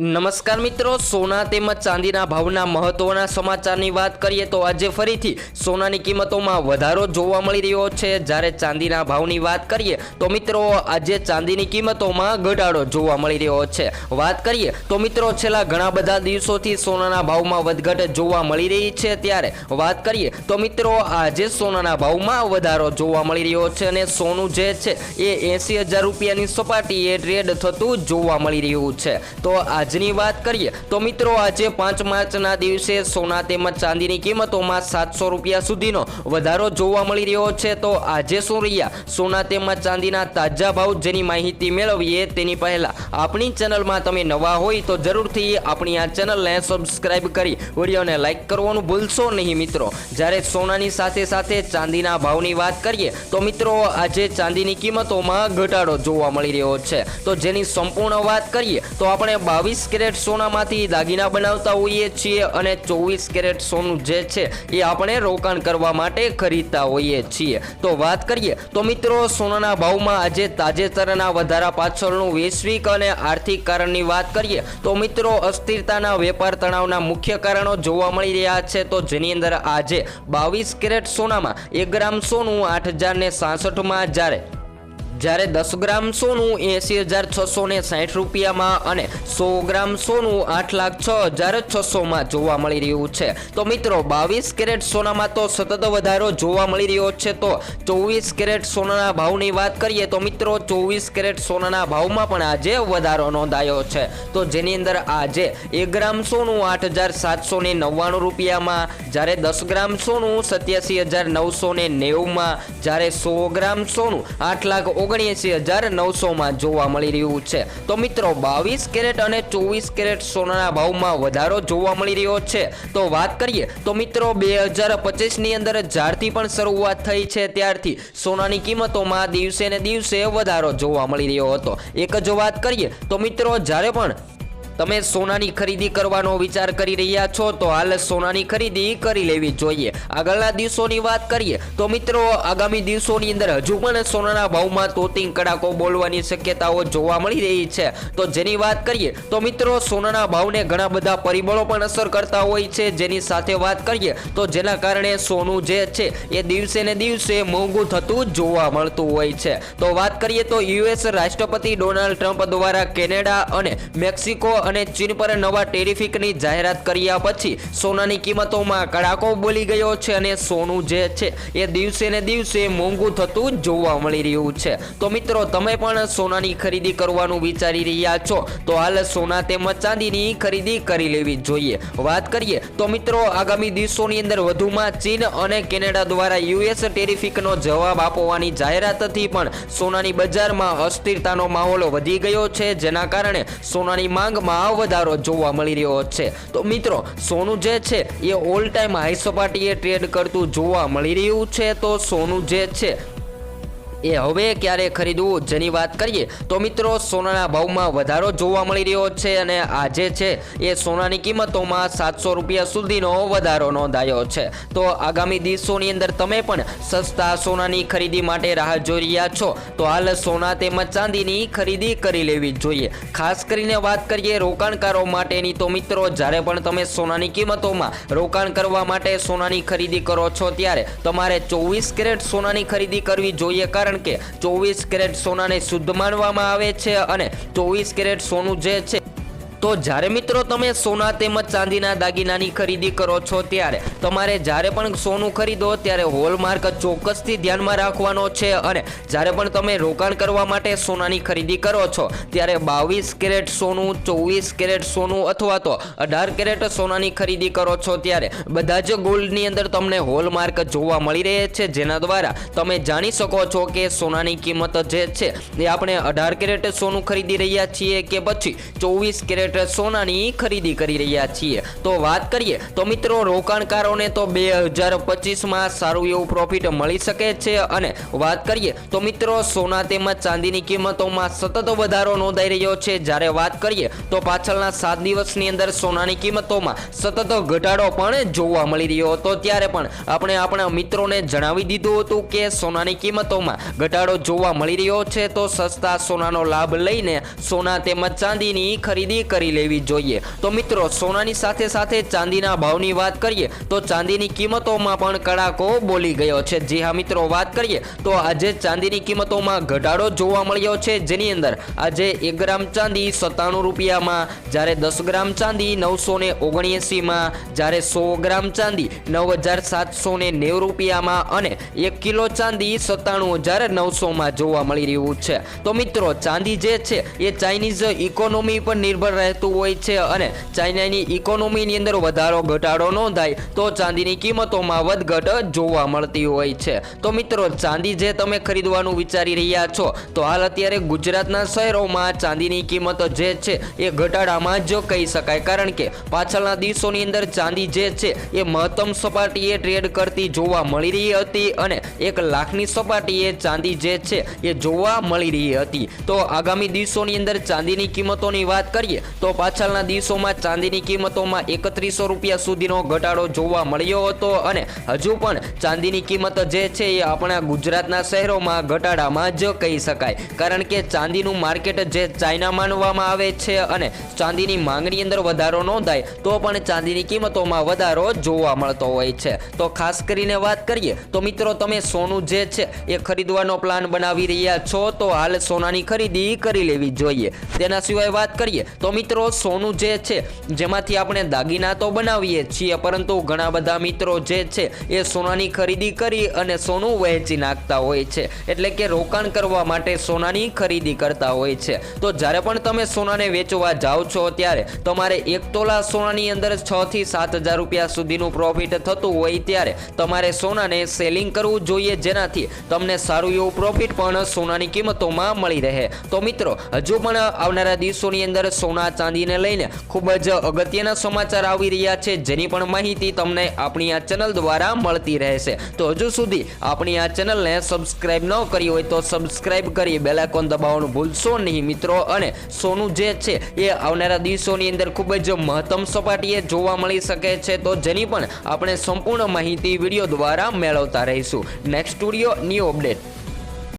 નમસ્કાર મિત્રો, સોના તેમજ ચાંદીના ભાવના મહત્વના સમાચારની વાત કરીએ તો આજે ફરીથી સોનાની કિંમતોમાં વધારો જોવા મળી રહ્યો છે. જ્યારે ચાંદીના ભાવની વાત કરીએ તો મિત્રો, આજે ચાંદીની કિંમતોમાં ઘટાડો જોવા મળી રહ્યો છે. વાત કરીએ તો મિત્રો, છેલ્લા ઘણા બધા દિવસોથી સોનાના ભાવમાં વધઘટ જોવા મળી રહી છે. ત્યારે વાત કરીએ તો મિત્રો, આજે સોનાના ભાવમાં વધારો જોવા મળી રહ્યો છે અને સોનું જે છે એ એંસી હજાર રૂપિયાની સપાટીએ ટ્રેડ થતું જોવા મળી રહ્યું છે. તો આજની વાત કરીએ તો મિત્રો આજે પાંચ માર્ચના દિવસે સોના તેમજ ચાંદીની કિંમતોમાં સાતસો રૂપિયા સુધીનો વધારો જોવા મળી રહ્યો છે. તો આજે શું રહ્યા? સોના તેમજ ચાંદીના તાજા ભાવ જેની માહિતી મેળવીએ તેની પહેલા આપણી ચેનલમાં તમે નવા હોય તો જરૂરથી આપણી આ ચેનલને સબસ્ક્રાઇબ કરી વિડીયોને લાઇક કરવાનું ભૂલશો નહીં મિત્રો. જ્યારે સોનાની સાથે સાથે ચાંદીના ભાવની વાત કરીએ તો મિત્રો આજે ચાંદીની કિંમતોમાં ઘટાડો જોવા મળી રહ્યો છે. તો જેની સંપૂર્ણ વાત કરીએ તો આપણે બાવીસ કેરેટ સોનામાંથી દાગીના બનાવતા હોઈએ છીએ અને ચોવીસ કેરેટ સોનું જે છે એ આપણે રોકાણ કરવા માટે ખરીદતા હોઈએ છીએ. તો વાત કરીએ, તો મિત્રો, સોનાના ભાવમાં આજે તાજેતરના વધારા પાછળનું વૈશ્વિક અને આર્થિક કારણની વાત કરીએ, તો મિત્રો, અસ્થિરતાના વેપાર તણાવના મુખ્ય કારણો જોવા મળી રહ્યા છે. તો જેની અંદર આજે બાવીસ કેરેટ સોનામાં એક ગ્રામ સોનું આઠ હજારને સાસઠમાં જ્યારે જ્યારે દસ ગ્રામ સોનું એંસી હજાર છસો ને સાઠ રૂપિયામાં અને સો ગ્રામ સોનું આઠ લાખ છ હજાર છસોમાં જોવા મળી રહ્યું છે. તો મિત્રો, બાવીસ કેરેટ સોનામાં તો સતત વધારો જોવા મળી રહ્યો છે. તો ચોવીસ કેરેટ સોનાના ભાવની વાત કરીએ તો મિત્રો, ચોવીસ કેરેટ સોનાના ભાવમાં પણ આજે વધારો નોંધાયો છે. તો જેની અંદર આજે એક ગ્રામ સોનું આઠ હજાર સાતસો ને નવ્વાણું રૂપિયામાં, જ્યારે દસ ગ્રામ સોનું સત્યાસી હજાર નવસો ને નેવુંમાં, જ્યારે સો ગ્રામ સોનું આઠ લાખ ઓગણએંસી હજાર નવસોમાં જોવા મળી રહ્યું છે. તો મિત્રો, બાવીસ કેરેટ અને ચોવીસ કેરેટ સોનાના ભાવમાં વધારો જોવા મળી રહ્યો છે. તો વાત કરીએ, તો મિત્રો, બે હજાર પચીસની અંદર જ્યારથી પણ શરૂઆત થઈ છે ત્યારથી. સોનાની કિંમતોમાં દિવસે ને દિવસે વધારો જોવા મળી રહ્યો હતો. એક જો વાત કરીએ, તો મિત્રો, જ્યારે પણ તમે સોનાની ખરીદી કરવાનો વિચાર કરી રહ્યા છો, તો હાલ સોનાની ખરીદી કરી લેવી જોઈએ. આગળના દિવસોની વાત કરીએ, તો મિત્રો, આગામી દિવસોની અંદર હજુ પણ સોનાના ભાવમાં તોતિંગ કડાકો બોલવાની શક્યતાઓ જોવા મળી રહી છે. તો જેની વાત કરીએ, તો મિત્રો, સોનાના ભાવને ઘણા બધા પરિબળો પણ અસર કરતા હોય છે. જેની સાથે વાત કરીએ, તો જેના કારણે સોનું જે છે, એ દિવસે ને દિવસે મોંઘું થતું જોવા મળતું હોય છે. તો વાત કરીએ તો યુએસ રાષ્ટ્રપતિ ડોનાલ્ડ ટ્રમ્પ દ્વારા કેનેડા અને મેક્સિકો અને ચીન પર નવા ટેરિફિકની જાહેરાત કર્યા પછી સોનાની કિંમતોમાં કડાકો બોલી ગયો છે અને સોનું જે છે એ દિવસે ને દિવસે મોંઘું થતું જોવા મળી રહ્યું છે. તો મિત્રો, તમે પણ સોનાની ખરીદી કરવાનું વિચારી રહ્યા છો, તો હાલ સોના તેમજ ચાંદીની ખરીદી કરી લેવી જોઈએ. વાત કરીએ, તો મિત્રો, આગામી દિવસોની અંદર વધુમાં ચીન અને કેનેડા દ્વારા યુએસ ટેરિફિકનો જવાબ આપવાની જાહેરાતથી પણ સોનાની બજારમાં અસ્થિરતાનો માહોલ વધી ગયો છે, જેના કારણે સોનાની માંગમાં વધારો જોવા મળી રહ્યો છે. તો મિત્રો, સોનું જે છે, એ ઓલ ટાઈમ હાઈ સપાટીએ ટ્રેડ કરતું જોવા મળી રહ્યું છે. તો સોનું જે છે એ હવે ક્યારે ખરીદવું જેની વાત કરીએ તો મિત્રો સોનાના ભાવમાં વધારો જોવા મળી રહ્યો છે અને આજે છે એ સોનાની કિંમતોમાં સાતસો રૂપિયા સુધીનો વધારો નોંધાયો છે. તો આગામી દિવસોની અંદર તમે પણ સસ્તા સોનાની ખરીદી માટે રાહ જોઈ રહ્યા છો. તો હાલ સોના તેમજ ચાંદીની ખરીદી કરી લેવી જોઈએ. ખાસ કરીને વાત કરીએ રોકાણકારો માટેની તો મિત્રો જ્યારે પણ તમે સોનાની કિંમતોમાં રોકાણ કરવા માટે સોનાની ખરીદી કરો છો ત્યારે તમારે ચોવીસ કેરેટ સોનાની ખરીદી કરવી જોઈએ. કારણ કારણ કે ચોવીસ કેરેટ સોનાને શુદ્ધ માનવામાં આવે છે અને ચોવીસ કેરેટ સોનું જે છે તો જ્યારે મિત્રો તમે સોના તેમજ ચાંદીના દાગીનાની ખરીદી કરો છો ત્યારે તમારે જ્યારે પણ સોનું ખરીદો ત્યારે હોલમાર્ક ચોક્કસથી ધ્યાનમાં રાખવાનો છે અને જ્યારે પણ તમે રોકાણ કરવા માટે સોનાની ખરીદી કરો છો ત્યારે બાવીસ કેરેટ સોનું, ચોવીસ કેરેટ સોનું અથવા તો અઢાર કેરેટ સોનાની ખરીદી કરો છો ત્યારે બધા જ ગોલ્ડની અંદર તમને હોલમાર્ક જોવા મળી રહે છે, જેના દ્વારા તમે જાણી શકો છો કે સોનાની કિંમત જે છે એ આપણે અઢાર કેરેટ સોનું ખરીદી રહ્યા છીએ કે પછી ચોવીસ કેરેટ કેરેટ સોનાની ખરીદી કરી રહ્યા છીએ. તો વાત કરીએ, તો મિત્રો રોકાણકારોને તો બે હજાર પચીસમાં સારું એવું પ્રોફિટ મળી શકે છે અને વાત કરીએ, તો મિત્રો સોના તેમજ ચાંદીની કિંમતોમાં સતત વધારો નોંધાઈ રહ્યો છે. જ્યારે વાત કરીએ, તો પાછળના સાત દિવસની અંદર સોનાની કિંમતોમાં સતત ઘટાડો પણ જોવા મળી રહ્યો હતો. ત્યારે પણ આપણે આપણા મિત્રોને જણાવી દીધું હતું કે સોનાની કિંમતોમાં ઘટાડો જોવા મળી રહ્યો છે. તો સસ્તા સોનાનો લાભ લઈને સોના તેમજ ચાંદીની ખરીદી કરી કરી લેવી જોઈએ. તો મિત્રો, સોનાની સાથે સાથે ચાંદીના ભાવની વાત કરીએ, તો ચાંદીની કિંમતોમાં પણ કડાકો બોલી ગયો છે. જી હા, મિત્રો, વાત કરીએ, તો આજે ચાંદીની કિંમતોમાં ઘટાડો જોવા મળ્યો છે. જેની અંદર આજે એક ગ્રામ ચાંદી સત્તાણું રૂપિયામાં, જ્યારે દસ ગ્રામ ચાંદી નવસો ને ઓગણએંસીમાં જ્યારે સો ગ્રામ ચાંદી નવ હજાર સાતસો ને નેવું રૂપિયામાં અને એક કિલો ચાંદી સત્તાણું હજાર નવસોમાં જોવા મળી રહ્યું છે. તો મિત્રો, ચાંદી જે છે, એ ચાઇનીઝ ઇકોનોમી પર નિર્ભર રહેતું હોય છે અને ચાઇનાની ઇકોનોમીની અંદર વધારો ઘટાડો નોંધાય તો ચાંદીની કિંમતોમાં વધઘટ જોવા મળતી હોય છે. તો મિત્રો, ચાંદી જે તમે ખરીદવાનું વિચારી રહ્યા છો, તો હાલ અત્યારે ગુજરાતના શહેરોમાં ચાંદીની કિંમત જે છે એ ઘટાડામાં જ કહી શકાય. કારણ કે પાછળના દિવસોની અંદર ચાંદી જે છે એ મહત્તમ સપાટીએ ટ્રેડ કરતી જોવા મળી રહી હતી અને એક લાખની સપાટીએ ચાંદી જે છે એ જોવા મળી રહી હતી. તો આગામી દિવસોની અંદર ચાંદીની કિંમતોની વાત કરીએ તો પાછળના દિવસોમાં ચાંદીની કિંમતોમાં એકત્રીસો રૂપિયા સુધીનો ઘટાડો જોવા મળ્યો હતો અને હજુ પણ ચાંદીની કિંમત જે છે એ આપણા ગુજરાતના શહેરોમાં ઘટાડામાં જ કહી શકાય. કારણ કે ચાંદીનું માર્કેટ જે ચાઇના માનવામાં આવે છે અને ચાંદીની માંગણી અંદર વધારો નોંધાય, તો પણ ચાંદીની કિંમતોમાં વધારો જોવા મળતો હોય છે. તો ખાસ કરીને વાત કરીએ, તો મિત્રો તમે સોનું જે છે એ ખરીદવાનો પ્લાન બનાવી રહ્યા છો, તો હાલ સોનાની ખરીદી કરી લેવી જોઈએ. તેના સિવાય વાત કરીએ, તો મિત્રો સોનું જે છે, જેમાંથી આપણે દાગીના તો બનાવીએ છીએ, પરંતુ ઘણા બધા મિત્રો જે છે, એ સોનાની ખરીદી કરી અને સોનું વહેંચી નાખતા હોય છે. એટલે કે રોકાણ કરવા માટે સોનાની ખરીદી કરતા હોય છે. તો જ્યારે પણ તમે સોનાને વેચવા જાઓ છો, ત્યારે તમારે એક તોલા સોનાની અંદર છ થી સાત હજાર રૂપિયા સુધીનું પ્રોફિટ થતું હોય ત્યારે તમારે સોનાને સેલિંગ કરવું જોઈએ, જેનાથી તમને સારું એવું પ્રોફિટ પણ સોનાની કિંમતોમાં મળી રહે. તો મિત્રો, હજુ પણ આવનારા દિવસોની અંદર સોના ચાંદીને લઈને ખૂબ જ અગત્યના સમાચાર આવી રહ્યા છે, જેની પણ માહિતી તમને આપણી આ ચેનલ દ્વારા મળતી રહેશે. તો હજુ સુધી આપણી આ ચેનલને સબસ્ક્રાઇબ ન કરી હોય તો સબસ્ક્રાઇબ કરી બેલાઇકોન દબાવવાનું ભૂલશો નહીં મિત્રો. અને સોનું જે છે એ આવનારા દિવસોની અંદર ખૂબ જ મહત્તમ સપાટીએ જોવા મળી શકે છે. તો જેની પણ આપણે સંપૂર્ણ માહિતી વીડિયો દ્વારા મેળવતા રહીશું. Next studio new update